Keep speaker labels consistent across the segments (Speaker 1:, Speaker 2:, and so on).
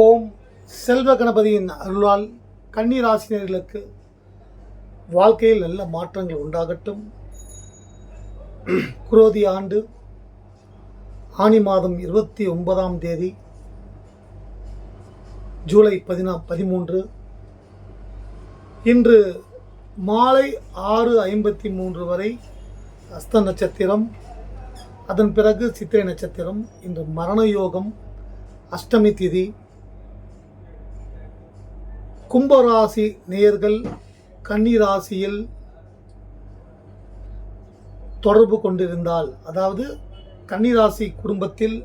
Speaker 1: ஓம் செல்வ கணபதியின் அருளால் கன்னிராசினியர்களுக்கு வாழ்க்கையில் நல்ல மாற்றங்கள் உண்டாகட்டும். குரோதி ஆண்டு ஆனி மாதம் இருபத்தி ஒன்பதாம் தேதி ஜூலை பதினா பதிமூன்று. இன்று மாலை ஆறு ஐம்பத்தி மூன்று வரை அஸ்த நட்சத்திரம் அதன் பிறகு சித்திரை நட்சத்திரம் இன்று மரண யோகம் அஷ்டமி திதி கும்பராசி நேயர்கள் கன்னிராசியில் தொடர்பு கொண்டிருந்தால் அதாவது கன்னிராசி குடும்பத்தில்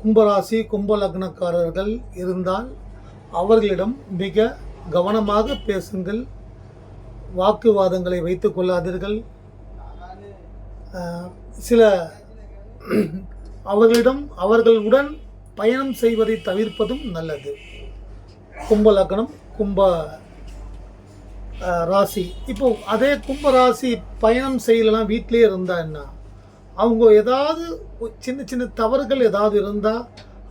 Speaker 1: கும்பராசி கும்பலக்னக்காரர்கள் இருந்தால் அவர்களிடம் மிக கவனமாக பேசுங்கள் வாக்குவாதங்களை வைத்து கொள்ளாதீர்கள். சில அவர்களிடம் அவர்களுடன் பயணம் செய்வதை தவிர்ப்பதும் நல்லது. கும்ப லக்னம் கும்ப ராசி. இப்போ அதே கும்ப ராசி பயணம் செய்யலாம் வீட்டிலே இருந்தா என்ன? அவங்க ஏதாவது சின்ன சின்ன தவறுகள் ஏதாவது இருந்தால்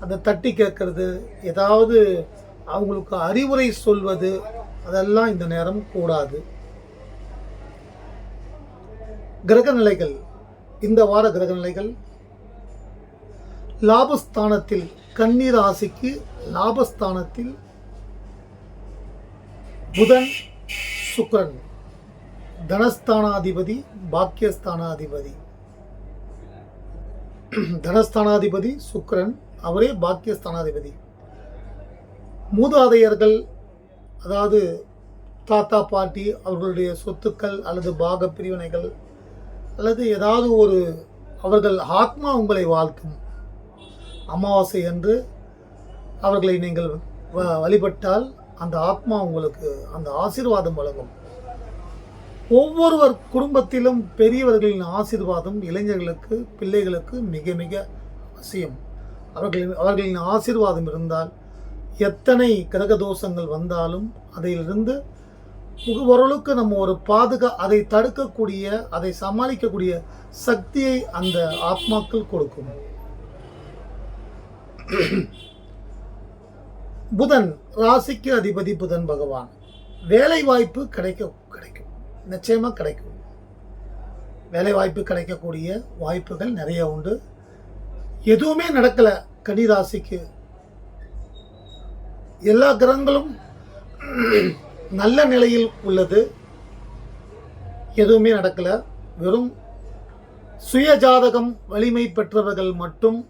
Speaker 1: அதை தட்டி கேட்கறது ஏதாவது அவங்களுக்கு அறிவுரை சொல்வது அதெல்லாம் இந்த நேரம் கூடாது. கிரக நிலைகள் இந்த வார கிரக நிலைகள் லாபஸ்தானத்தில் கன்னி ராசிக்கு லாபஸ்தானத்தில் புதன் சுக்கரன் தனஸ்தானாதிபதி பாக்கியஸ்தானாதிபதி. தனஸ்தானாதிபதி சுக்கரன் அவரே பாக்கியஸ்தானாதிபதி. மூதாதையர்கள் அதாவது தாத்தா பாட்டி அவர்களுடைய சொத்துக்கள் அல்லது பாக பிரிவினைகள் அல்லது ஏதாவது ஒரு அவர்கள் ஆத்மா உங்களை வாழ்த்தும். அமாவாசை அன்று அவர்களை நீங்கள் வ- வழிபட்டால் அந்த ஆத்மா உங்களுக்கு அந்த ஆசீர்வாதம் வழங்கும். ஒவ்வொருவர் குடும்பத்திலும் பெரியவர்களின் ஆசீர்வாதம் இளைஞர்களுக்கு பிள்ளைகளுக்கு மிக மிக அவசியம். அவர்களின் அவர்களின் ஆசீர்வாதம் இருந்தால் எத்தனை கிரக தோஷங்கள் வந்தாலும் அதிலிருந்து ஓரளவுக்கு நம்ம ஒரு பாதுகா அதை தடுக்கக்கூடிய அதை சமாளிக்கக்கூடிய சக்தியை அந்த ஆத்மாக்கள் கொடுக்கும். புதன் ராசிக்கு அதிபதி புதன் பகவான். வேலை வாய்ப்பு கிடைக்க கிடைக்கும். நிச்சயமாக கிடைக்கும். வேலை வாய்ப்பு கிடைக்கக்கூடிய வாய்ப்புகள் நிறைய உண்டு. எதுவுமே நடக்கலை கனி ராசிக்கு எல்லா கிரகங்களும் நல்ல நிலையில் உள்ளது. எதுவுமே நடக்கலை. வெறும் சுய ஜாதகம் வலிமை பெற்றவர்கள் மட்டும்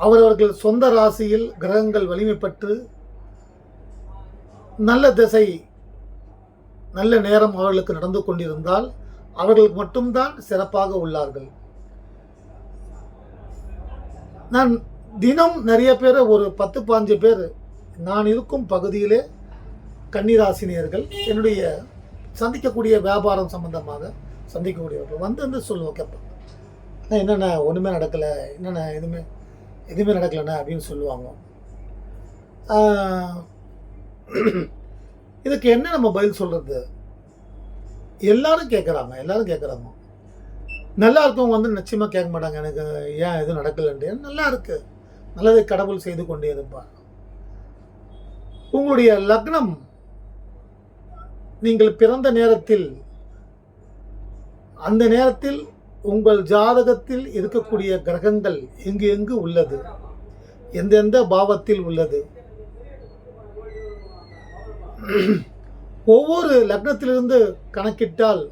Speaker 1: அவரவர்கள் சொந்த ராசியில் கிரகங்கள் வலிமை பெற்று நல்ல திசை நல்ல நேரம் அவர்களுக்கு நடந்து கொண்டிருந்தால் அவர்களுக்கு மட்டும்தான் சிறப்பாக உள்ளார்கள். நான் தினம் நிறைய பேர் ஒரு பத்து பாஞ்சு பேர் நான் இருக்கும் பகுதியிலே கன்னிராசினியர்கள் என்னுடைய சந்திக்கக்கூடிய வியாபாரம் சம்பந்தமாக சந்திக்கக்கூடியவர்கள் வந்து வந்து சொல்லுவோம் கேட்பேன் "அண்ணா, ஒன்றுமே நடக்கலை என்னென்ன எதுவுமே எதுவுமே நடக்கலைண்ணா அப்படின்னு சொல்லுவாங்க. இதுக்கு என்ன நம்ம பதில் சொல்கிறது எல்லாரும் கேட்குறாங்க எல்லாரும் கேட்குறாங்க நல்லா இருக்கவங்க வந்து நிச்சயமாக கேட்க மாட்டாங்க எனக்கு ஏன் எதுவும் நடக்கலைன்ட்டு. நல்லா இருக்கு. நல்லதை கடவுள் செய்து கொண்டே இருப்பார். உங்களுடைய லக்னம் நீங்கள் பிறந்த நேரத்தில் அந்த நேரத்தில் உங்கள் ஜாதகத்தில் இருக்கக்கூடிய கிரகங்கள் எங்கு எங்கு உள்ளது? எந்தெந்த பாவத்தில் உள்ளது? ஒவ்வொரு லக்னத்திலிருந்து கணக்கிட்டால்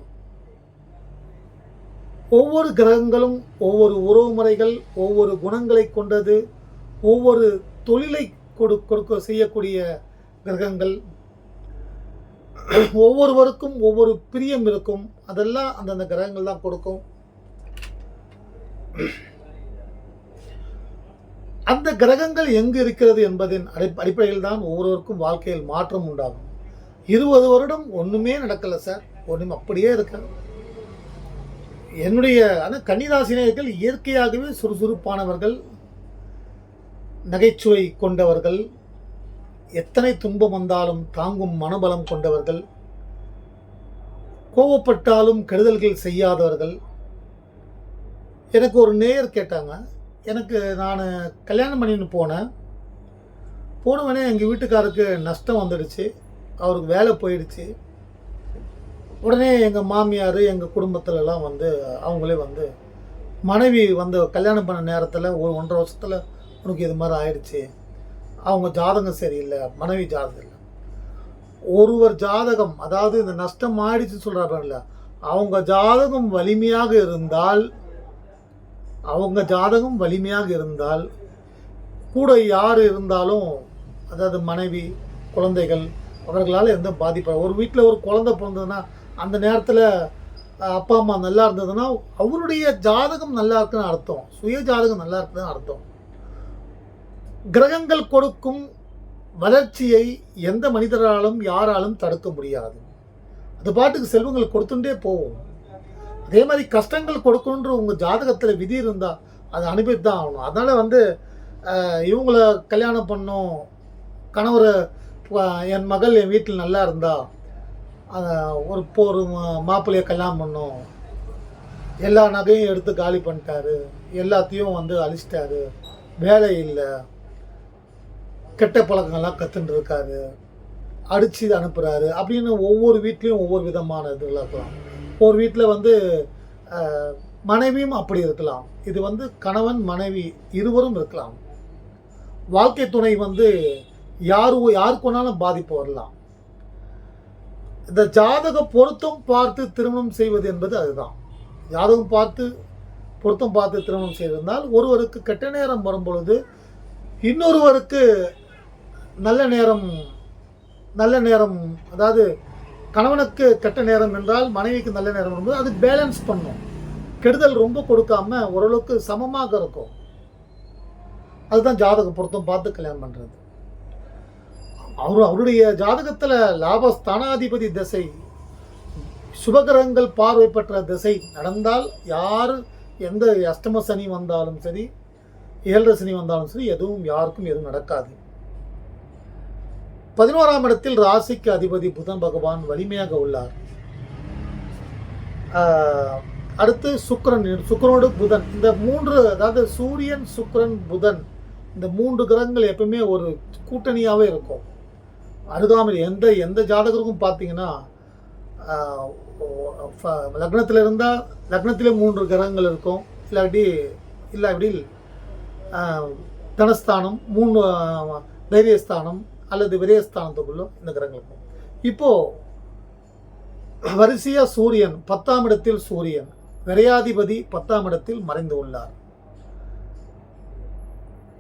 Speaker 1: ஒவ்வொரு கிரகங்களும் ஒவ்வொரு உறவு முறைகள் ஒவ்வொரு குணங்களை கொண்டது ஒவ்வொரு தொழிலை கொடு கொடுக்க செய்யக்கூடிய கிரகங்கள் ஒவ்வொருவருக்கும் ஒவ்வொரு பிரியம் இருக்கும். அதெல்லாம் அந்தந்த கிரகங்கள் தான் கொடுக்கும். அந்த கிரகங்கள் எங்கு இருக்கிறது என்பதின் அடி அடிப்படையில் தான் ஒவ்வொருவருக்கும் வாழ்க்கையில் மாற்றம் உண்டாகும். இருபது வருடம் ஒன்றுமே நடக்கலை சார். ஒன்றும் அப்படியே இருக்க என்னுடைய ஆனால் கன்னிராசினியர்கள் இயற்கையாகவே சுறுசுறுப்பானவர்கள் நகைச்சுவை கொண்டவர்கள் எத்தனை துன்பம் வந்தாலும் தாங்கும் மனபலம் கொண்டவர்கள் கோவப்பட்டாலும் கெடுதல்கள் செய்யாதவர்கள் எனக்கு ஒரு நேயர் கேட்டாங்க. எனக்கு நான் கல்யாணம் பண்ணின்னு போனேன். போனவனே எங்கள் வீட்டுக்காருக்கு நஷ்டம் வந்துடுச்சு. அவருக்கு வேலை போயிடுச்சு. உடனே எங்கள் மாமியார் எங்கள் குடும்பத்துலலாம் வந்து அவங்களே வந்து மனைவி வந்து கல்யாணம் பண்ண நேரத்தில் ஒரு ஒன்றரை வருஷத்தில் உனக்கு இது மாதிரி ஆயிடுச்சு. அவங்க ஜாதகம் சரியில்லை மனைவி ஜாதகம் இல்லை. ஒருவர் ஜாதகம் அதாவது இந்த நஷ்டம் ஆயிடுச்சுன்னு சொல்கிறாங்கல்ல அவங்க ஜாதகம் வலிமையாக இருந்தால் அவங்க ஜாதகம் வலிமையாக இருந்தால் கூட யார் இருந்தாலும் அதாவது மனைவி குழந்தைகள் அவர்களால் எந்த பாதிப்பாக ஒரு வீட்டில் ஒரு குழந்தை பிறந்ததுன்னா அந்த நேரத்தில் அப்பா அம்மா நல்லா இருந்ததுன்னா அவருடைய ஜாதகம் நல்லா இருக்குன்னு அர்த்தம். சுய ஜாதகம் நல்லா இருக்குதுன்னு அர்த்தம். கிரகங்கள் கொடுக்கும் வளர்ச்சியை எந்த மனிதராலும் யாராலும் தடுக்க முடியாது. அது பாட்டுக்கு செல்வங்கள் கொடுத்துட்டே போகும். அதே மாதிரி கஷ்டங்கள் கொடுக்கணுன்ற உங்கள் ஜாதகத்தில் விதி இருந்தால் அதை அனுபவித்து தான் ஆகணும். அதனால் வந்து இவங்கள கல்யாணம் பண்ணும் கணவர் என் மகள் என் வீட்டில் நல்லா இருந்தா ஒரு இப்போ ஒரு மா- கல்யாணம் பண்ணும். எல்லா நகையும் எடுத்து காலி பண்ணிட்டாரு. எல்லாத்தையும் வந்து அழிச்சிட்டாரு. வேலை இல்லை. கெட்ட பழக்கங்கள்லாம் கற்றுட்டு இருக்காரு. அடித்து அனுப்புகிறாரு அப்படின்னு ஒவ்வொரு வீட்லேயும் ஒவ்வொரு விதமான இதுகள் இருக்கலாம். ஒரு வீட்டில் வந்து மனைவியும் அப்படி இருக்கலாம். இது வந்து கணவன் மனைவி இருவரும் இருக்கலாம். வாழ்க்கை துணை வந்து யார் யாருக்கு வேணாலும் பாதிப்பு வரலாம். இந்த ஜாதக பொருத்தம் பார்த்து திருமணம் செய்வது என்பது அதுதான். ஜாதகம் பார்த்து பொருத்தம் பார்த்து திருமணம் செய்திருந்தால் ஒருவருக்கு கெட்ட நேரம் வரும்பொழுது இன்னொருவருக்கு நல்ல நேரம் நல்ல நேரம் அதாவது கணவனுக்கு கெட்ட நேரம் என்றால் மனைவிக்கு நல்ல நேரம் வரும்போது அது பேலன்ஸ் பண்ணும். கெடுதல் ரொம்ப கொடுக்காம ஓரளவுக்கு சமமாக இருக்கும். அதுதான் ஜாதக பொருத்தம் பார்த்து கல்யாணம் பண்ணுறது அவர் அவருடைய ஜாதகத்தில் லாபஸ்தானாதிபதி திசை சுபகிரகங்கள் பார்வை பெற்ற திசை நடந்தால் யார் எந்த அஷ்டம சனி வந்தாலும் சரி ஏழரை சனி வந்தாலும் சரி எதுவும் யாருக்கும் எதுவும் நடக்காது. பதினோராம் இடத்தில் ராசிக்கு அதிபதி புதன் பகவான் வலிமையாக உள்ளார். அடுத்து சுக்கரன் சுக்கிரனோடு புதன். இந்த மூன்று அதாவது சூரியன் சுக்கரன் புதன் இந்த மூன்று கிரகங்கள் எப்பவுமே ஒரு கூட்டணியாகவே இருக்கும். அருகாமையில் எந்த எந்த ஜாதகருக்கும் பார்த்தீங்கன்னா லக்னத்தில் இருந்தால் லக்னத்திலே மூன்று கிரகங்கள் இருக்கும். இல்லாட்டி இல்லை ஆஹ், தனஸ்தானம் மூணு தைரியஸ்தானம் அல்லது விரயஸ்தானத்துக்குள்ள இந்த கிரகங்களுக்கும் இப்போது வரிசையாக சூரியன் பத்தாம் இடத்தில் சூரியன் விரையாதிபதி பத்தாம் இடத்தில் மறைந்து உள்ளார்.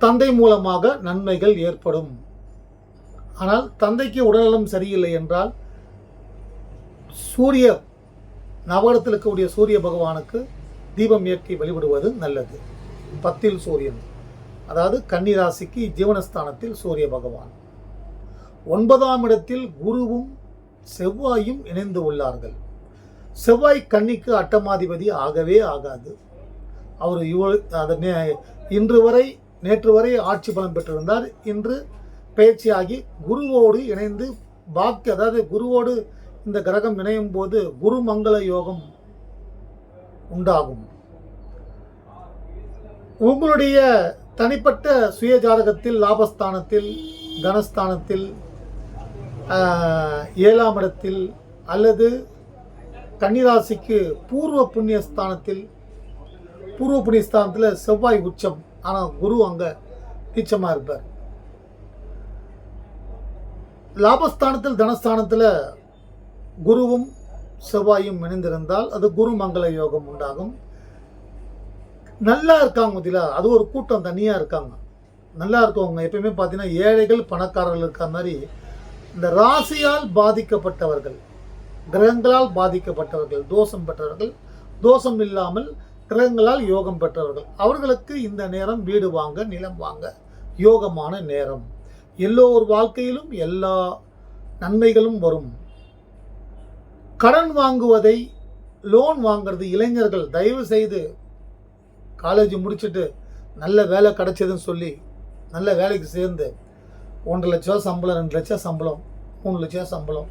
Speaker 1: தந்தை மூலமாக நன்மைகள் ஏற்படும். ஆனால் தந்தைக்கு உடல்நலம் சரியில்லை என்றால் சூரிய நவகரத்தில் இருக்கக்கூடிய சூரிய பகவானுக்கு தீபம் ஏற்றி வழிபடுவது நல்லது. பத்தில் சூரியன் அதாவது கன்னி ராசிக்கு ஜீவனஸ்தானத்தில் சூரிய பகவான். ஒன்பதாம் இடத்தில் குருவும் செவ்வாயும் இணைந்து உள்ளார்கள். செவ்வாய் கன்னிக்கு அட்டமாதிபதி ஆகவே ஆகாது. அவர் இவ்வளவு நே- இன்று வரை நேற்று வரை ஆட்சி பலம் பெற்றிருந்தார். இன்று பயிற்சியாகி குருவோடு இணைந்து பாக்கி அதாவது குருவோடு இந்த கிரகம் இணையும் போது குரு மங்கள யோகம் உண்டாகும். உங்களுடைய தனிப்பட்ட சுய ஜாதகத்தில் லாபஸ்தானத்தில் தனஸ்தானத்தில் ஏழாம் இடத்தில் அல்லது கன்னிராசிக்கு பூர்வ புண்ணியஸ்தானத்தில் பூர்வ புண்ணிய ஸ்தானத்தில் செவ்வாய் உச்சம். ஆனால் குரு அங்கே நீச்சமாக இருப்பார். லாபஸ்தானத்தில் தனஸ்தானத்தில் குருவும் செவ்வாயும் இணைந்திருந்தால் அது குரு மங்கள யோகம் உண்டாகும். நல்லா இருக்காங்க மத்தியில் அது ஒரு கூட்டம் தனியாக இருக்காங்க. நல்லா இருக்கவங்க எப்பயுமே பார்த்தீங்கன்னா ஏழைகள் பணக்காரர்கள் இருக்க மாதிரி இந்த ராசியால் பாதிக்கப்பட்டவர்கள் கிரகங்களால் பாதிக்கப்பட்டவர்கள் தோஷம் பெற்றவர்கள் தோஷம் இல்லாமல் கிரகங்களால் யோகம் பெற்றவர்கள். அவர்களுக்கு இந்த நேரம் வீடு வாங்க நிலம் வாங்க யோகமான நேரம். எல்லோர் வாழ்க்கையிலும் எல்லா நன்மைகளும் வரும். கடன் வாங்குவதை லோன் வாங்குறது இளைஞர்கள் தயவு செய்து காலேஜ் முடிச்சுட்டு நல்ல வேலை கிடைச்சதுன்னு சொல்லி நல்ல வேலைக்கு சேர்ந்து ஒன்றரை லட்சம் சம்பளம் ரெண்டு லட்சம் சம்பளம் மூணு லட்சம் சம்பளம்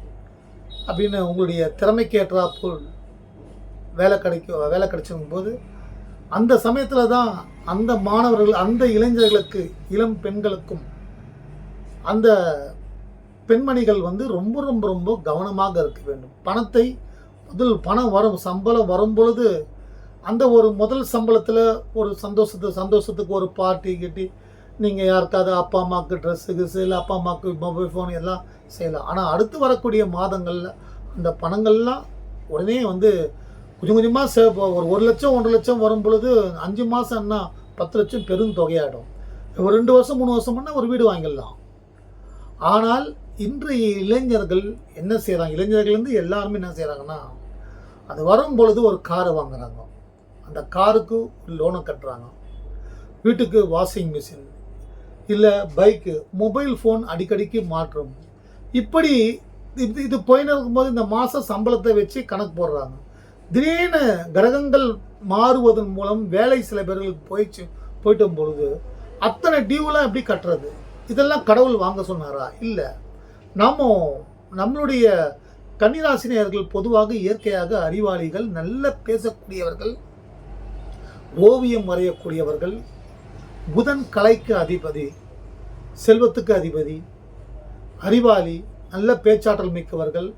Speaker 1: அப்படின்னு உங்களுடைய திறமைக்கேற்றாப்போல் வேலை கிடைக்கும் வேலை கிடைச்சிருக்கும் போது அந்த சமயத்தில் தான் அந்த மாணவர்கள் அந்த இளைஞர்களுக்கு இளம் பெண்களுக்கும் அந்த பெண்மணிகள் வந்து ரொம்ப ரொம்ப ரொம்ப கவனமாக இருக்க வேண்டும். பணத்தை முதல் பணம் வரும் சம்பளம் வரும் பொழுது அந்த ஒரு முதல் சம்பளத்தில் ஒரு சந்தோஷத்து சந்தோஷத்துக்கு ஒரு பார்ட்டி கட்டி நீங்கள் யாருக்காவது அப்பா அம்மாவுக்கு ட்ரெஸ்ஸு கிஸ்ஸு இல்லை அப்பா அம்மாவுக்கு மொபைல் ஃபோன் எல்லாம் செய்யலாம் ஆனால் அடுத்து வரக்கூடிய மாதங்களில் அந்த பணங்கள்லாம் உடனே வந்து கொஞ்சம் கொஞ்சமாக சே ஒரு ஒரு லட்சம் ஒன்றரை லட்சம் வரும் பொழுது அஞ்சு மாதம்னா பத்து லட்சம் பெரும் தொகையாயிடும். ஒரு ரெண்டு வருஷம் மூணு வருஷம் பண்ணால் ஒரு வீடு வாங்கிடலாம். ஆனால் இன்றைய இளைஞர்கள் என்ன செய்கிறாங்க இளைஞர்கள்லேருந்து எல்லாருமே என்ன செய்கிறாங்கன்னா அது வரும் பொழுது ஒரு காரை வாங்குறாங்க. அந்த காருக்கு லோனை கட்டுறாங்க. வீட்டுக்கு வாஷிங் மிஷின் இல்லை பைக்கு மொபைல் ஃபோன் அடிக்கடிக்கு மாற்றம். இப்படி இது இது போயின்னு இருக்கும்போது இந்த மாத சம்பளத்தை வச்சு கணக்கு போடுறாங்க. திடீர்னு கிரகங்கள் மாறுவதன் மூலம் வேலை சில பேர்களுக்கு போயிச்சு போயிட்டும் பொழுது அத்தனை டியூலாம் எப்படி கட்டுறது? இதெல்லாம் கடவுள் வாங்க சொன்னாரா? இல்லை. நாம நம்மளுடைய கன்னிராசினியர்கள் பொதுவாக இயற்கையாக அறிவாளிகள் நல்ல பேசக்கூடியவர்கள் ஓவியம் வரையக்கூடியவர்கள் புதன் கலைக்கு அதிபதி செல்வத்துக்கு அதிபதி அறிவாளி நல்ல பேச்சாற்றல் மிக்கவர்கள்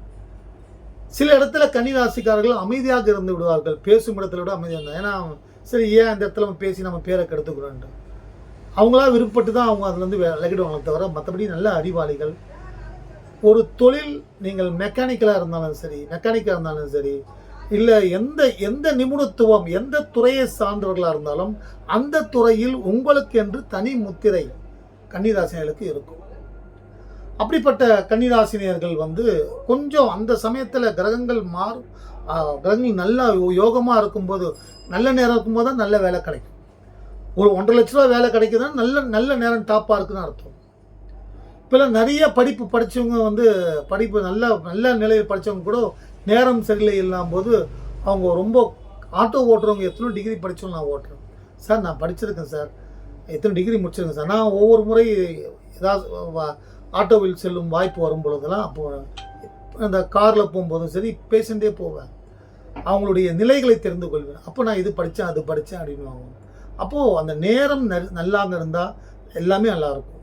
Speaker 1: சில இடத்துல கன்னிராசிக்காரர்கள் அமைதியாக இருந்து விடுவார்கள். பேசும் இடத்துல விட அமைதியாக இருந்தாங்க ஏன்னா சரி ஏன் அந்த இடத்துல நம்ம பேசி நம்ம பேரை கெடுத்துக்கிறோன்ட்டு அவங்களா விருப்பப்பட்டு தான் அவங்க அதுலேருந்து விலகிடுவாங்களே தவிர மற்றபடி நல்ல அறிவாளிகள். ஒரு தொழில் நீங்கள் மெக்கானிக்கலாக இருந்தாலும் சரி மெக்கானிக்காக இருந்தாலும் சரி இல்லை எந்த எந்த நிபுணத்துவம் எந்த துறையை சார்ந்தவர்களாக இருந்தாலும் அந்த துறையில் உங்களுக்கு என்று தனி முத்திரை கன்னிராசினியர்களுக்கு இருக்கும். அப்படிப்பட்ட கன்னிராசினியர்கள் வந்து கொஞ்சம் அந்த சமயத்தில் கிரகங்கள் மாறும் கிரகங்கள் நல்லா யோகமாக இருக்கும்போது நல்ல நேரம் இருக்கும்போது தான் நல்ல வேலை கிடைக்கும். ஒரு ஒன்றரை லட்ச ரூபா வேலை கிடைக்குதுன்னா நல்ல நல்ல நேரம் டாப்பாக இருக்குன்னு அர்த்தம். இப்போல்லாம் நிறைய படிப்பு படித்தவங்க வந்து படிப்பு நல்ல நல்ல நிலையில் படித்தவங்க கூட நேரம் சரியில்லை இல்லாம போது அவங்க ரொம்ப ஆட்டோ ஓட்டுறவங்க எத்தனை டிகிரி படித்தோம் நான் ஓட்டுறேன். சார் நான் படிச்சிருக்கேன் சார் எத்தனை டிகிரி முடிச்சிருக்கேன் சார் நான் ஒவ்வொரு முறை ஏதாவது ஆட்டோவில் செல்லும் வாய்ப்பு வரும் பொழுதெல்லாம் அப்போ அந்த காரில் போகும்போதும் சரி பேசிகிட்டே போவேன். அவங்களுடைய நிலைகளை தெரிந்து கொள்வேன். அப்போ நான் இது படித்தேன் அது படித்தேன் அப்படின்னு அப்போது அந்த நேரம் நல்- நல்லா இருந்தால் எல்லாமே நல்லா இருக்கும்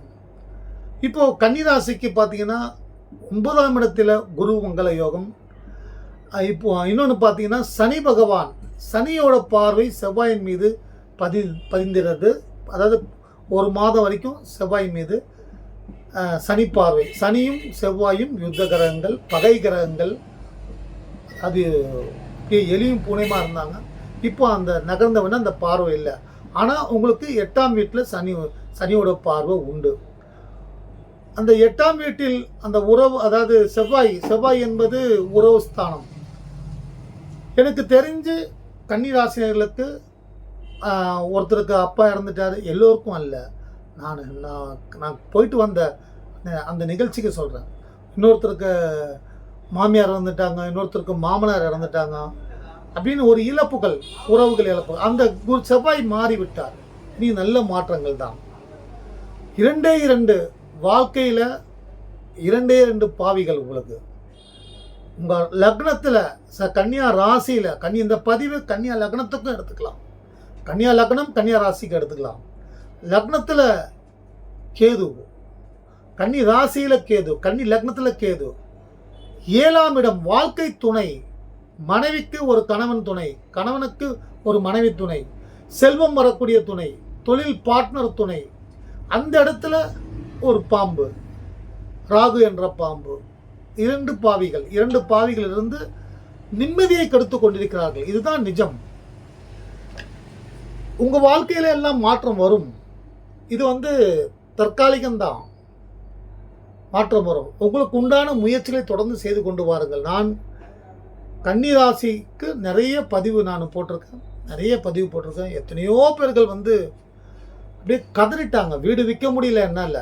Speaker 1: இப்போது கன்னிராசிக்கு பார்த்தீங்கன்னா ஒன்பதாம் இடத்துல குரு மங்கள யோகம் இப்போ இன்னொன்று பார்த்தீங்கன்னா சனி பகவான் சனியோட பார்வை செவ்வாயின் மீது பதி பதிந்திருது அதாவது ஒரு மாதம் வரைக்கும் செவ்வாய் மீது சனி பார்வை. சனியும் செவ்வாயும் யுத்த கிரகங்கள் பகை கிரகங்கள் அது எலியும் பூனையுமா இருந்தாங்க. இப்போ அந்த நகர்ந்தவன அந்த பார்வை இல்லை. ஆனால் உங்களுக்கு எட்டாம் வீட்டில் சனி சனியோட பார்வை உண்டு. அந்த எட்டாம் வீட்டில் அந்த உறவு அதாவது செவ்வாய் செவ்வாய் என்பது உறவு ஸ்தானம் எனக்கு தெரிஞ்சு கன்னிராசினர்களுக்கு ஒருத்தருக்கு அப்பா இறந்துட்டாரு எல்லோருக்கும் அல்ல. நான் நான் நான் போயிட்டு வந்த அந்த- அந்த நிகழ்ச்சிக்கு சொல்கிறேன் இன்னொருத்தருக்கு மாமியார் இறந்துட்டாங்க இன்னொருத்தருக்கு மாமனார் இறந்துட்டாங்க அப்படின்னு ஒரு இழப்புகள் உறவுகள் இழப்பு அந்த குரு செவ்வாய் மாறிவிட்டார். நீ நல்ல மாற்றங்கள் தான். இரண்டே இரண்டு வாழ்க்கையில் இரண்டே இரண்டு பாவிகள் உங்களுக்கு உங்கள் லக்னத்தில் ச கன்னியா ராசியில் கன்னி இந்த பதிவு கன்னியா லக்னத்துக்கும் எடுத்துக்கலாம். கன்னியா லக்னம் கன்னியா ராசிக்கு எடுத்துக்கலாம். லக்னத்தில் கேது கன்னி ராசியில் கேது கன்னி லக்னத்தில் கேது. ஏழாம் இடம் வாழ்க்கை துணை மனைவிக்கு ஒரு கணவன் துணை கணவனுக்கு ஒரு மனைவி துணை செல்வம் வரக்கூடிய துணை தொழில் பார்ட்னர் துணை. அந்த இடத்துல ஒரு பாம்பு ராகு என்ற பாம்பு. இரண்டு பாவிகள் இரண்டு பாவிகளிலிருந்து நிம்மதியை கெடுத்து கொண்டிருக்கிறார்கள். இதுதான் நிஜம். உங்க வாழ்க்கையில எல்லாம் மாற்றம் வரும். இது வந்து தற்காலிகம்தான். மாற்றம் வரும். உங்களுக்கு உண்டான முயற்சிகளை தொடர்ந்து செய்து கொண்டு வாருங்கள். நான் கன்னிராசிக்கு நிறைய பதிவு நான் போட்டிருக்கேன். நிறைய பதிவு போட்டிருக்கேன். எத்தனையோ பேர்கள் வந்து அப்படியே கதறிட்டாங்க. வீடு விற்க முடியல என்னால்.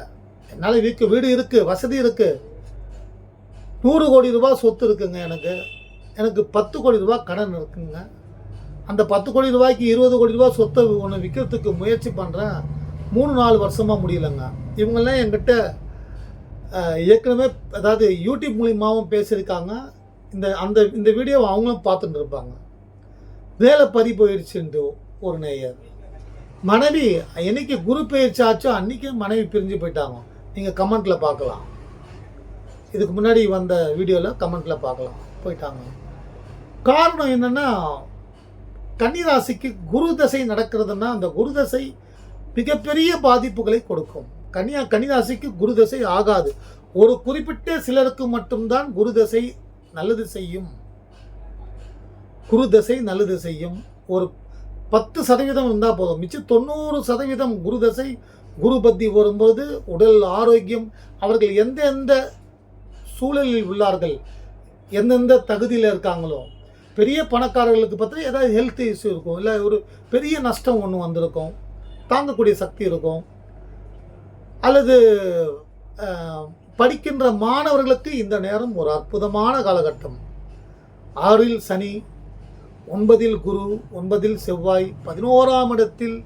Speaker 1: என்னால் விற்க வீடு இருக்குது வசதி இருக்குது நூறு கோடி ரூபாய் சொத்து இருக்குங்க எனக்கு. எனக்கு பத்து கோடி ரூபாய் கடன் இருக்குங்க. அந்த பத்து கோடி ரூபாய்க்கு இருபது கோடி ரூபாய் சொத்தை ஒன்று விற்கிறதுக்கு முயற்சி பண்ணுறேன் மூணு நாலு வருஷமாக முடியலங்க. இவங்கெல்லாம் என்கிட்ட ஏற்கனவே அதாவது யூடியூப் மூலியமாகவும் பேசியிருக்காங்க. இந்த அந்த இந்த வீடியோவை அவங்களும் பார்த்துட்டு இருப்பாங்க. வேலை பறி போயிடுச்சுன்ட்டு ஒரு நேயர். மனைவி என்னைக்கு குரு பயிற்சி ஆச்சோ அன்றைக்கும் மனைவி பிரிஞ்சு போயிட்டாங்க. நீங்கள் கமெண்ட்டில் பார்க்கலாம். இதுக்கு முன்னாடி வந்த வீடியோவில் கமெண்ட்டில் பார்க்கலாம். போயிட்டாங்க. காரணம் என்னென்னா கன்னிராசிக்கு குரு தசை நடக்கிறதுனா அந்த குரு தசை மிகப்பெரிய பாதிப்புகளை கொடுக்கும். கன்னியா கன்னிராசிக்கு குரு தசை ஆகாது. ஒரு குறிப்பிட்ட சிலருக்கு மட்டும்தான் குரு தசை நல்லது செய்யும். குரு தசை நல்லது செய்யும். ஒரு பத்து சதவீதம் இருந்தால் போதும். மிச்சம் தொண்ணூறு சதவீதம் குரு தசை குரு பத்தி வரும்போது உடல் ஆரோக்கியம் அவர்கள் எந்தெந்த சூழலில் உள்ளார்கள். எந்தெந்த தகுதியில் இருக்காங்களோ. பெரிய பணக்காரர்களுக்கு பற்றி ஏதாவது ஹெல்த் இஷ்யூ இருக்கும். இல்லை ஒரு பெரிய நஷ்டம் ஒன்று வந்திருக்கும். தாங்கக்கூடிய சக்தி இருக்கும். அல்லது படிக்கின்ற மாணவர்களுக்கு இந்த நேரம் ஒரு அற்புதமான காலகட்டம். ஆறில் சனி ஒன்பதில் குரு ஒன்பதில் செவ்வாய் பதினோராம் இடத்தில்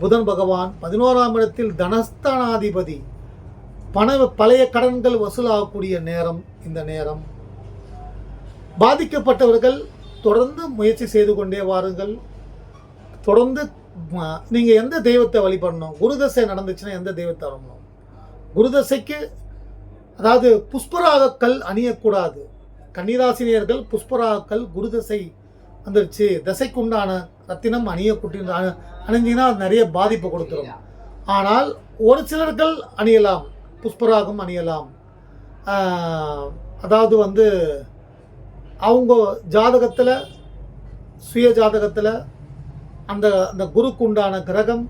Speaker 1: புதன் பகவான் பதினோராம் இடத்தில் தனஸ்தானாதிபதி. பண பழைய கடன்கள் வசூலாகக்கூடிய நேரம் இந்த நேரம். பாதிக்கப்பட்டவர்கள் தொடர்ந்து முயற்சி செய்து கொண்டே வாருங்கள். தொடர்ந்து ம- நீங்க எந்த தெய்வத்தை வழிபடணும் குருதசை நடந்துச்சுன்னா எந்த தெய்வத்தை வரணும் குருதசைக்கு அதாவது புஷ்பராக கல் அணியக்கூடாது. கன்னிராசினியர்கள் புஷ்பராக கல் குருதசை வந்துருச்சு. தசைக்கு உண்டான ரத்தினம் அணியக்கூட்டி அணி- அணிஞ்சிங்கன்னா அது நிறைய பாதிப்பு கொடுத்துரும். ஆனால் ஒரு சிலர்கள் அணியலாம். புஷ்பராகம் அணியலாம். அதாவது வந்து அவங்க ஜாதகத்தில் சுய ஜாதகத்தில் அந்த அந்த குருக்கு உண்டான கிரகம்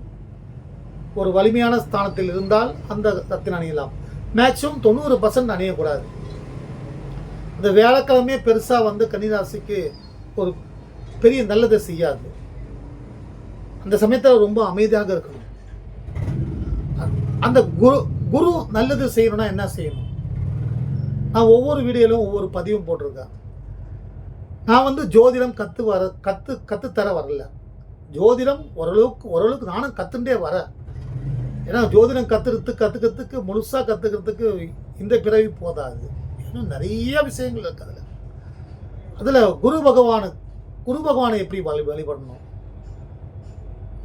Speaker 1: ஒரு வலிமையான ஸ்தானத்தில் இருந்தால் அந்த ரத்தினம் அணியலாம். மேக்ஸிமம் தொண்ணூறு பர்சன்ட் அணியக்கூடாது. இந்த வியாழக்கிழமையே பெருசாக வந்து கன்னிராசிக்கு ஒரு பெரிய நல்லதை செய்யாது. அந்த சமயத்தில் ரொம்ப அமைதியாக இருக்கணும். அந்த குரு குரு நல்லது செய்யணும்னா என்ன செய்யணும்? நான் ஒவ்வொரு வீடியோலையும் ஒவ்வொரு பதிவும் போட்டிருக்கேன். நான் வந்து ஜோதிடம் கற்று வர கற்று கற்றுத்தர வரல. ஜோதிடம் ஓரளவுக்கு ஓரளவுக்கு நானும் கற்றுண்டே வரேன். ஏன்னா ஜோதிடம் கற்றுக்கிறதுக்கு கற்றுக்கிறதுக்கு முழுசாக கற்றுக்கிறதுக்கு இந்த பிறவி போதாது. இன்னும் நிறைய விஷயங்கள் இருக்கு அதில். அதில் குரு பகவானு குரு பகவானை எப்படி வழி வழிபடணும்?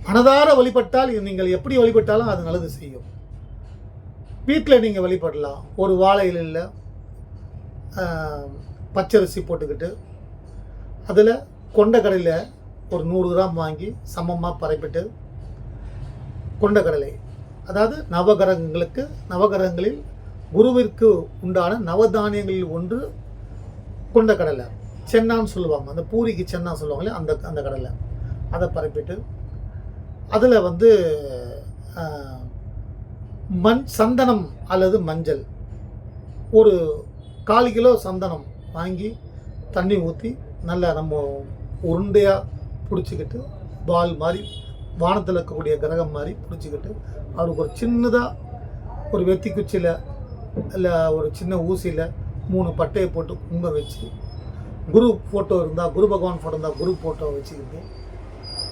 Speaker 1: மனதார வழிபட்டால் நீங்கள் எப்படி வழிபட்டாலும் அது நல்லது செய்யும். வீட்டில் நீங்கள் வழிபடலாம் ஒரு வாழை இலையில் பச்சரிசி போட்டுக்கிட்டு அதில் கொண்டக்கடலை ஒரு நூறு கிராம் வாங்கி சமமாக பரப்பிட்டு கொண்டக்கடலை. அதாவது நவகிரகங்களுக்கு நவகிரகங்களில் குருவிற்கு உண்டான நவதானியங்களில் ஒன்று கொண்டக்கடலை. சென்னான்னு சொல்லுவாங்க. அந்த பூரிக்கு சென்னா சொல்லுவாங்களே அந்த அந்த கடலை. அதை பரப்பிட்டு அதில் வந்து மண் சந்தனம் அல்லது மஞ்சள். ஒரு கால் கிலோ சந்தனம் வாங்கி தண்ணி ஊற்றி நல்லா நம்ம உருண்டையாக பிடிச்சிக்கிட்டு பால் மாதிரி வானத்தில் இருக்கக்கூடிய கிரகம் மாதிரி பிடிச்சிக்கிட்டு அவருக்கு ஒரு சின்னதாக ஒரு வெத்தி குச்சியில் இல்லை ஒரு சின்ன ஊசியில் மூணு பட்டையை போட்டு கும்ப வச்சு குரு ஃபோட்டோ இருந்தால் குரு பகவான் ஃபோட்டோ இருந்தால் குரு ஃபோட்டோ வச்சுக்கிட்டு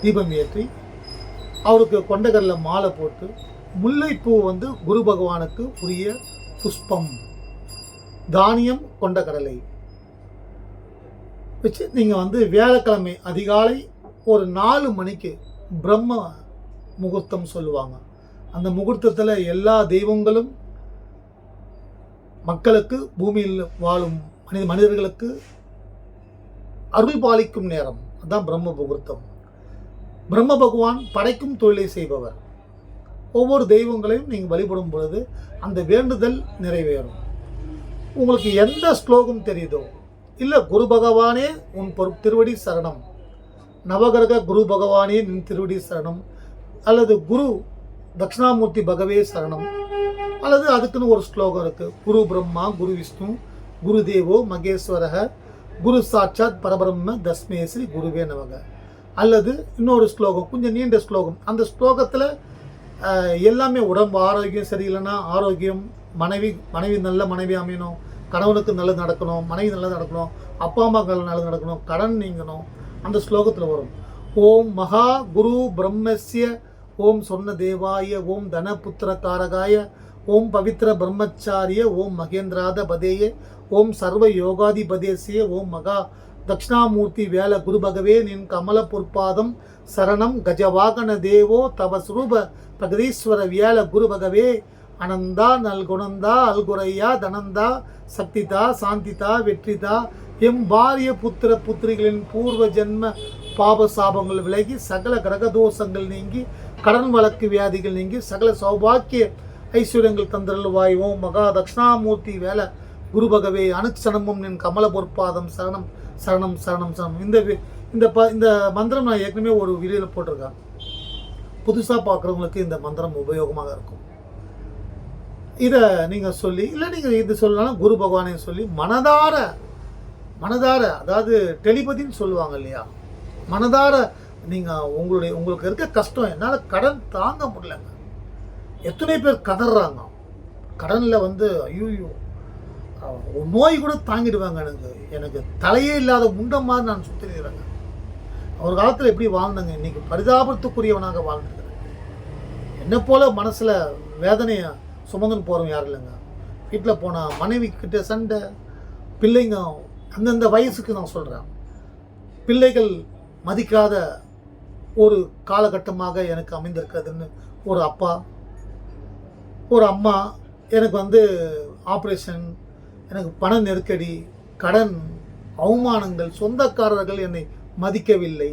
Speaker 1: தீபம் ஏற்றி அவருக்கு கொண்டகரில் மாலை போட்டு முல்லைப்பூ வந்து குரு பகவானுக்கு உரிய புஷ்பம் தானியம் கொண்ட கடலை. வச்சு நீங்கள் வந்து வியாழக்கிழமை அதிகாலை ஒரு நாலு மணிக்கு பிரம்ம முகூர்த்தம் சொல்லுவாங்க. அந்த முகூர்த்தத்தில் எல்லா தெய்வங்களும் மக்களுக்கு பூமியில் வாழும் மனித மனிதர்களுக்கு அருள் பாலிக்கும் நேரம். அதான் பிரம்ம முகூர்த்தம். பிரம்ம பகவான் படைக்கும் தொழிலை செய்பவர். ஒவ்வொரு தெய்வங்களையும் நீங்கள் வழிபடும் பொழுது அந்த வேண்டுதல் நிறைவேறும். உங்களுக்கு எந்த ஸ்லோகம் தெரியுதோ? இல்லை குரு பகவானே உன் பொறு திருவடி சரணம். நவகிரக குரு பகவானே நின் திருவடி சரணம். அல்லது குரு தட்சிணாமூர்த்தி பகவே சரணம். அல்லது அதுக்குன்னு ஒரு ஸ்லோகம் இருக்குது குரு பிரம்மா குரு விஷ்ணு குரு தேவோ மகேஸ்வரக குரு சாட்சாத் பரபிரம்ம தஸ்மே ஸ்ரீ குருவே நமக. அல்லது இன்னொரு ஸ்லோகம் கொஞ்சம் நீண்ட ஸ்லோகம். அந்த ஸ்லோகத்தில் எல்லாமே உடம்பு ஆரோக்கியம் சரியில்லைன்னா ஆரோக்கியம் மனைவி மனைவி நல்ல மனைவி அமையணும் கணவனுக்கு நல்லது நடக்கணும் மனைவி நல்லது நடக்கணும் அப்பா அம்மாக்கள் நல்லது நடக்கணும் கடன் நீங்கணும். அந்த ஸ்லோகத்தில் வரும். ஓம் மகா குரு பிரம்மஸ்ய ஓம் சொன்ன தேவாய ஓம் தனபுத்திர காரகாய ஓம் பவித்ர பிரம்மச்சாரிய ஓம் மகேந்திராத பதேய ஓம் சர்வ யோகாதிபதேசிய ஓம் மகா தக்ஷணாமூர்த்தி வேல குரு பகவே நின் கமல பொற்பாதம் சரணம் கஜவாகன தேவோ தவ சுரூப பிரகதீஸ்வர வியால குரு பகவே. அனந்தா நல்குணந்தா அல்குரையா தனந்தா சக்திதா சாந்திதா வெற்றிதா. எம் பாரிய புத்திர புத்திரிகளின் பூர்வ ஜென்ம பாப சாபங்கள் விலகி சகல கிரகதோஷங்கள் நீங்கி கடன் வழக்கு வியாதிகள் நீங்கி சகல சௌபாக்கிய ஐஸ்வர்யங்கள் தந்திரல் ஓம் மகா தட்சிணாமூர்த்தி வேலை குரு பகவே. அனுக்ஷணமும் நின் கமல பொற்பாதம் சரணம் சரணம் சரணம் சரணம். இந்த இந்த ப இந்த மந்திரம் நான் ஏற்கனவே ஒரு வீடியோவில் போட்டிருக்கேன். புதுசாக பார்க்குறவங்களுக்கு இந்த மந்திரம் உபயோகமாக இருக்கும். இதை நீங்கள் சொல்லி இல்லை நீங்கள் இது சொல்லலாம் குரு பகவானையும் சொல்லி மனதார மனதார அதாவது டெலிபதின்னு சொல்லுவாங்க இல்லையா? மனதார நீங்கள் உங்களுடைய உங்களுக்கு இருக்க கஷ்டம் என்னால் கடன் தாங்க முடியலங்க. எத்தனை பேர் கதறாங்க? கடனில் வந்து ஐயோ நோய் கூட தாங்கிடுவாங்க எனக்கு. எனக்கு தலையே இல்லாத முண்டம் மாதிரி நான் சுற்றிடுறேங்க ஒரு காலத்தில் எப்படி வாழ்ந்தாங்க? இன்னைக்கு பரிதாபத்துக்குரியவனாக வாழ்ந்துருக்கிறேன் என்ன போல மனசில் வேதனையை சுமந்துன்னு போகிறவங்க யாரும் இல்லைங்க. வீட்டில் போனால் மனைவி கிட்ட சண்டை பிள்ளைங்க அந்தந்த வயசுக்கு நான் சொல்கிறேன் பிள்ளைகள் மதிக்காத ஒரு காலகட்டமாக எனக்கு அமைந்திருக்கிறதுன்னு ஒரு அப்பா ஒரு அம்மா எனக்கு வந்து ஆப்ரேஷன் எனக்கு பண நெருக்கடி கடன் அவமானங்கள் சொந்தக்காரர்கள் என்னை மதிக்கவில்லை.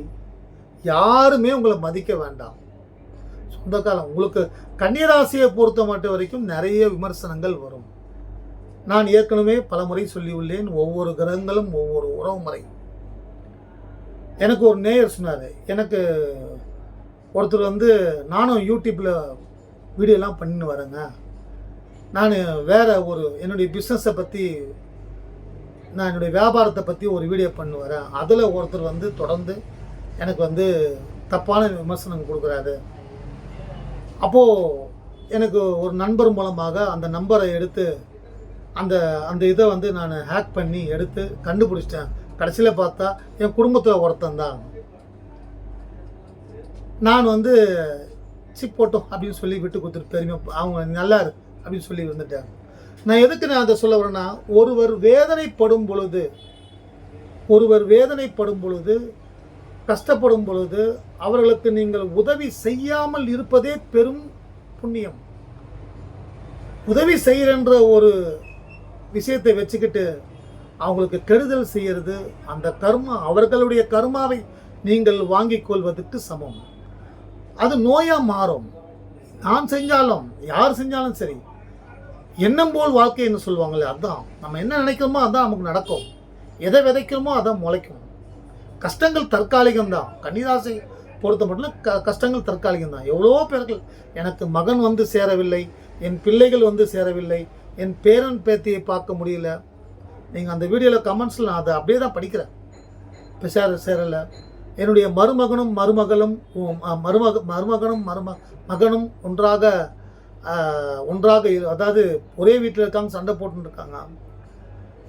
Speaker 1: யாருமே உங்களை மதிக்க வேண்டாம். சொந்தக்காரம் உங்களுக்கு கன்னிராசியை பொறுத்த மட்டும் வரைக்கும் நிறைய விமர்சனங்கள் வரும். நான் ஏற்கனவே பலமுறை சொல்லியுள்ளேன் ஒவ்வொரு கிரகங்களும் ஒவ்வொரு உறவு முறை. எனக்கு ஒரு நேயர் சொன்னார் எனக்கு ஒருத்தர் வந்து நானும் யூடியூப்பில் வீடியோலாம் பண்ணின்னு வரேங்க. நான் வேறு ஒரு என்னுடைய பிஸ்னஸை பற்றி நான் என்னுடைய வியாபாரத்தை பற்றி ஒரு வீடியோ பண்ணுவேன். அதில் ஒருத்தர் வந்து தொடர்ந்து எனக்கு வந்து தப்பான விமர்சனம் கொடுக்குறாரு. அப்போது எனக்கு ஒரு நண்பர் மூலமாக அந்த நம்பரை எடுத்து அந்த அந்த இதை வந்து நான் ஹேக் பண்ணி எடுத்து கண்டுபிடிச்சிட்டேன். கடைசியில் பார்த்தா என் குடும்பத்தில் ஒருத்தன் தான். நான் வந்து சிப் போட்டோம் அப்படின்னு சொல்லி விட்டு கொடுத்துட்டு பெருமை அவங்க நல்லா இருக்கு அப்படின்னு சொல்லி வந்துட்டேன் நான் எதுக்கு நான் அதை சொல்ல வரேன்னா ஒருவர் வேதனைப்படும் பொழுது ஒருவர் வேதனைப்படும் பொழுது கஷ்டப்படும் பொழுது அவர்களுக்கு நீங்கள் உதவி செய்யாமல் இருப்பதே பெரும் புண்ணியம். உதவி செய்கிறன்ற ஒரு விஷயத்தை வச்சுக்கிட்டு அவங்களுக்கு கெடுதல் செய்கிறது அந்த கர்மா அவர்களுடைய கர்மாவை நீங்கள் வாங்கிக் கொள்வதற்கு சமம். அது நோயாக மாறும். நான் செஞ்சாலும் யார் செஞ்சாலும் சரி எண்ணம் போல் வாழ்க்கைன்னு சொல்லுவாங்களே அதான். நம்ம என்ன நினைக்கிறோமோ அதுதான் நமக்கு நடக்கும். எதை விதைக்கிறோமோ அதான் முளைக்கும். கஷ்டங்கள் தற்காலிகம் தான். கன்னிராசி பொறுத்த மட்டும் க கஷ்டங்கள் தற்காலிகம் தான். எவ்வளோ பேர்கள் எனக்கு மகன் வந்து சேரவில்லை என் பிள்ளைகள் வந்து சேரவில்லை என் பேரன் பேத்தியை பார்க்க முடியல. நீங்கள் அந்த வீடியோவில் கமெண்ட்ஸில் நான் அதை அப்படியே தான் படிக்கிறேன். இப்போ சேர சேரலை. என்னுடைய மருமகனும் மருமகளும் உம், மருமக மருமகனும் மரும மகனும் ஒன்றாக ஒன்றாக இரு- அதாவது ஒரே வீட்டில் இருக்காங்க சண்டை போட்டுன்னு இருக்காங்க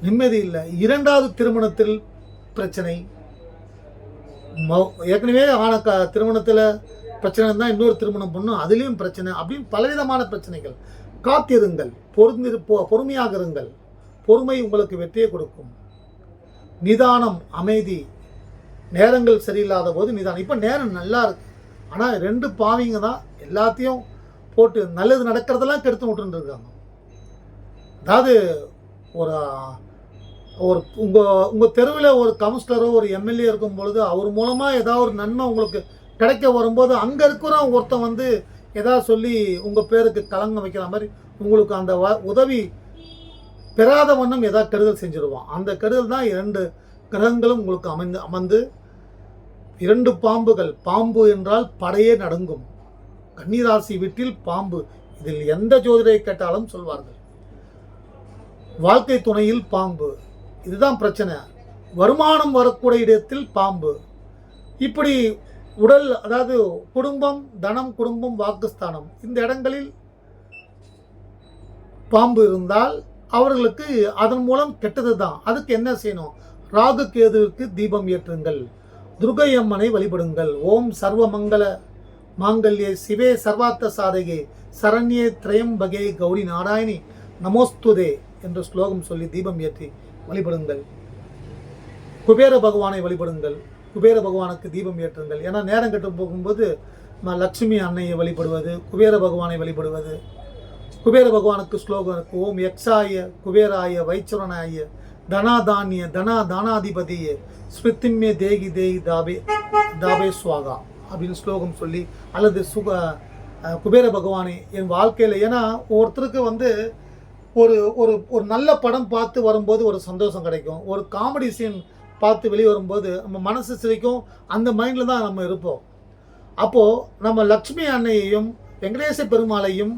Speaker 1: நிம்மதி இல்லை. இரண்டாவது திருமணத்தில் பிரச்சனை. ஏற்கனவே ஆன க திருமணத்தில் பிரச்சனை இருந்தால் இன்னொரு திருமணம் பண்ணும் அதுலேயும் பிரச்சனை அப்படின்னு பலவிதமான பிரச்சனைகள். காத்திருங்கள். பொருந்திரு பொறுமையாக இருங்கள். பொறுமை உங்களுக்கு வெற்றியை கொடுக்கும். நிதானம் அமைதி. நேரங்கள் சரியில்லாத போது நிதானம். இப்போ நேரம் நல்லா இருக்கு. ஆனால் ரெண்டு பாவிங்க தான் எல்லாத்தையும் போட்டு நல்லது நடக்கிறதெல்லாம் கெடுத்து விட்டுருந்துருக்காங்க அதாவது ஒரு ஒரு உங்கள் உங்கள் தெருவில் ஒரு கவுன்சிலரோ ஒரு எம்எல்ஏ இருக்கும் பொழுது அவர் மூலமாக ஏதாவது ஒரு நன்மை உங்களுக்கு கிடைக்க வரும்போது அங்கே இருக்கிற ஒருத்தன் வந்து ஏதாவது சொல்லி உங்கள் பேருக்கு கலங்க வைக்கிற மாதிரி உங்களுக்கு அந்த வ உதவி பெறாத வண்ணம் ஏதாவது கெடுதல் செஞ்சுருவான். அந்த கெடுதல் தான் இரண்டு கிரகங்களும் உங்களுக்கு அமைந்து அமர்ந்து இரண்டு பாம்புகள் பாம்பு என்றால் படையே நடுங்கும். கன்னிராசி வீட்டில் பாம்பு. இதில் எந்த ஜோதிடரை கேட்டாலும் சொல்வார்கள். வாழ்க்கை துணையில் பாம்பு. இதுதான் பிரச்சனை. வருமானம் வரக்கூடிய இடத்தில் பாம்பு. இப்படி உடல் அதாவது குடும்பம் தனம் குடும்பம் வாக்குஸ்தானம். இந்த இடங்களில் பாம்பு இருந்தால் அவர்களுக்கு அதன் மூலம் கெட்டது தான். அதுக்கு என்ன செய்யணும்? ராகு கேதுவிற்கு தீபம் ஏற்றுங்கள். துர்கை அம்மனை வழிபடுங்கள். ஓம் சர்வமங்கல மாங்கல்யே சிவே சர்வார்த்த சாதகே சரண்யே திரையம்பகே கௌரி நாராயணி நமோஸ்துதே என்ற ஸ்லோகம் சொல்லி தீபம் ஏற்றி வழிபடுங்கள். குபேர பகவானை வழிபடுங்கள். குபேர பகவானுக்கு தீபம் ஏற்றுங்கள். ஏன்னா நேரம் கட்டு போகும்போது லக்ஷ்மி லட்சுமி அன்னையை வழிபடுவது குபேர பகவானை வழிபடுவது. குபேர பகவானுக்கு ஸ்லோகம் இருக்கு. ஓம் யக்ஷாய குபேராய வைச்சுரனாய தனாதானிய தனா தானாதிபதிய ஸ்மிருத்திம்ய தேகி தேகி தாபே தாபே ஸ்வாகா அப்படின்னு ஸ்லோகம் சொல்லி அல்லது சுக குபேர பகவானே என் வாழ்க்கையில் ஏன்னா ஒருத்தருக்கு வந்து ஒரு ஒரு ஒரு நல்ல படம் பார்த்து வரும்போது ஒரு சந்தோஷம் கிடைக்கும். ஒரு காமெடி சீன் பார்த்து வெளியே வரும்போது நம்ம மனசு சிரிக்கும். அந்த மைண்டில் தான் நம்ம இருப்போம். அப்போது நம்ம லக்ஷ்மி அன்னையையும் வெங்கடேச பெருமாளையும்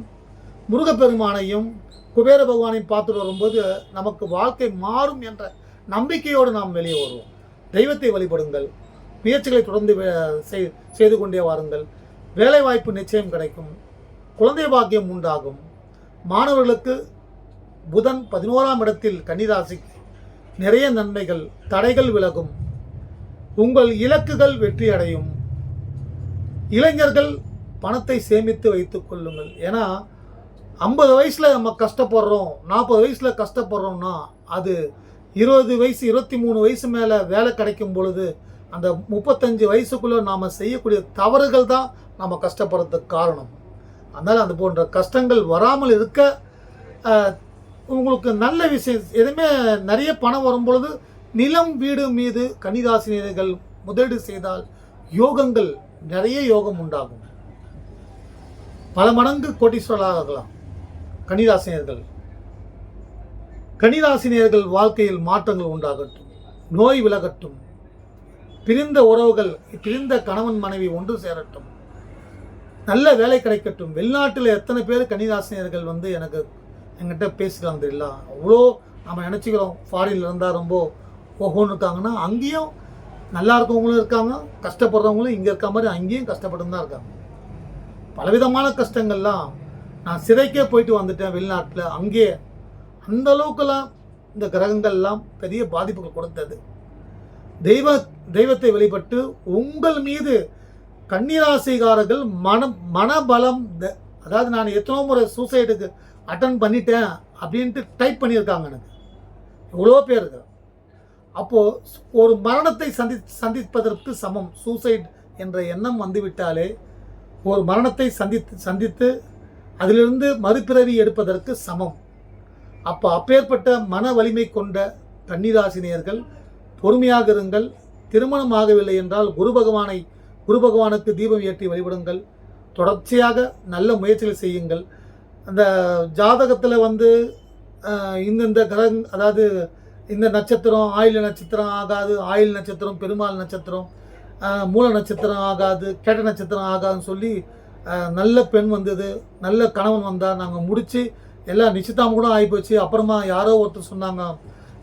Speaker 1: முருகப்பெருமானையும் குபேர பகவானையும் பார்த்துட்டு வரும்போது நமக்கு வாழ்க்கை மாறும் என்ற நம்பிக்கையோடு நாம் வெளியே வருவோம். தெய்வத்தை வழிபடுங்கள். முயற்சிகளை தொடர்ந்து வே- செய்து கொண்டே வாருங்கள். வேலைவாய்ப்பு நிச்சயம் கிடைக்கும். குழந்தை பாக்கியம் உண்டாகும். மாணவர்களுக்கு புதன் பதினோராம் இடத்தில் கன்னிராசிக்கு நிறைய நன்மைகள் தடைகள் விலகும். உங்கள் இலக்குகள் வெற்றி அடையும். இளைஞர்கள் பணத்தை சேமித்து வைத்துக் கொள்ளுங்கள். ஏன்னா ஐம்பது வயசில் நம்ம கஷ்டப்படுறோம் நாற்பது வயசில் கஷ்டப்படுறோம்னா அது இருபது வயசு இருபத்தி மூணு வயசு மேலே வேலை கிடைக்கும் பொழுது அந்த முப்பத்தஞ்சு வயசுக்குள்ளே நாம் செய்யக்கூடிய தவறுகள் தான் நம்ம கஷ்டப்படுறதுக்கு காரணம். அதனால் அது போன்ற கஷ்டங்கள் வராமல் இருக்க உங்களுக்கு நல்ல விஷயம் எதுவுமே நிறைய பணம் வரும் பொழுது நிலம் வீடு மீது கன்னிராசினியர்கள் முதலீடு செய்தால் யோகங்கள் நிறைய யோகம் உண்டாகும். பல மடங்கு கோட்டீஸ்வரர்களாக ஆகலாம் கன்னிராசினியர்கள் கன்னிராசினியர்கள் வாழ்க்கையில் மாற்றங்கள் உண்டாகட்டும். நோய் விலகட்டும். பிரிந்த உறவுகள் பிரிந்த கணவன் மனைவி ஒன்று சேரட்டும். நல்ல வேலை கிடைக்கட்டும். வெளிநாட்டில் எத்தனை பேர் கன்னிராசினியர்கள் வந்து எனக்கு என்கிட்ட பேசுகிறாங்க தெரியல அவ்வளோ நம்ம நினச்சிக்கிறோம். ஃபாரின்ல இருந்தால் ரொம்ப ஓஹோன்னு இருக்காங்கன்னா அங்கேயும் நல்லா இருக்கவங்களும் இருக்காங்க. கஷ்டப்படுறவங்களும் இங்கே இருக்க மாதிரி அங்கேயும் கஷ்டப்பட்டு தான் இருக்காங்க. பலவிதமான கஷ்டங்கள்லாம் நான் சிறைக்கே போயிட்டு வந்துட்டேன் வெளிநாட்டில். அங்கே அந்தளவுக்குலாம் இந்த கிரகங்கள்லாம் பெரிய பாதிப்புகள் கொடுத்தது. தெய்வ தெய்வத்தை வழிபட்டு உங்கள் மீது கன்னிராசிகாரர்கள் மன மனபலம் த- அதாவது நான் எத்தனோ முறை சூசைடுக்கு அட்டன் பண்ணிட்டேன் அப்படின்ட்டு டைப் பண்ணியிருக்காங்க எனக்கு. இவ்வளோ பேருக்கு அப்போது ஒரு மரணத்தை சந்தி சந்திப்பதற்கு சமம். சூசைட் என்ற எண்ணம் வந்துவிட்டாலே ஒரு மரணத்தை சந்தித்து சந்தித்து அதிலிருந்து மறுபிறவி எடுப்பதற்கு சமம். அப்போ அப்பேற்பட்ட மன வலிமை கொண்ட கன்னிராசினியர்கள் பொறுமையாக இருங்கள். திருமணம் ஆகவில்லை என்றால் குரு பகவானை குரு பகவானுக்கு தீபம் ஏற்றி வழிபடுங்கள். தொடர்ச்சியாக நல்ல முயற்சிகள் செய்யுங்கள். அந்த ஜாதகத்தில் வந்து இந்தந்த கிரக அதாவது இந்த நட்சத்திரம் ஆயுள் நட்சத்திரம் ஆகாது ஆயுள் நட்சத்திரம் பெருமாள் நட்சத்திரம் மூல நட்சத்திரம் ஆகாது கேட்ட நட்சத்திரம் ஆகாதுன்னு சொல்லி நல்ல பெண் வந்தது நல்ல கணவன் வந்தால் நாங்கள் முடித்து எல்லாம் நிச்சயதாம் கூட ஆகிப்போச்சு அப்புறமா யாரோ ஒருத்தர் சொன்னாங்க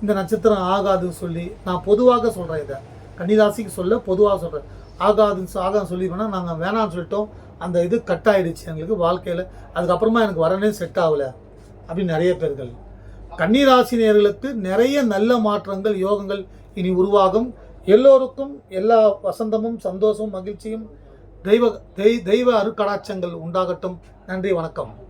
Speaker 1: இந்த நட்சத்திரம் ஆகாதுன்னு சொல்லி நான் பொதுவாக சொல்கிறேன் இதை. கன்னிராசிக்கு சொல்ல பொதுவாக சொல்கிறேன் ஆகாதுன்னு சொ- ஆகாதுன்னு சொல்லி வேணால் நாங்கள் வேணாம்னு சொல்லிட்டோம். அந்த இது கட் ஆகிடுச்சு எங்களுக்கு வாழ்க்கையில். அதுக்கப்புறமா எனக்கு வரனே செட் ஆகலை அப்படின்னு நிறைய பேர்கள். கன்னிராசினியர்களுக்கு நிறைய நல்ல மாற்றங்கள் யோகங்கள் இனி உருவாகும். எல்லோருக்கும் எல்லா வசந்தமும் சந்தோஷமும் மகிழ்ச்சியும் தெய்வ தெய் தெய்வ அருக்கடாட்சங்கள் உண்டாகட்டும். நன்றி வணக்கம்.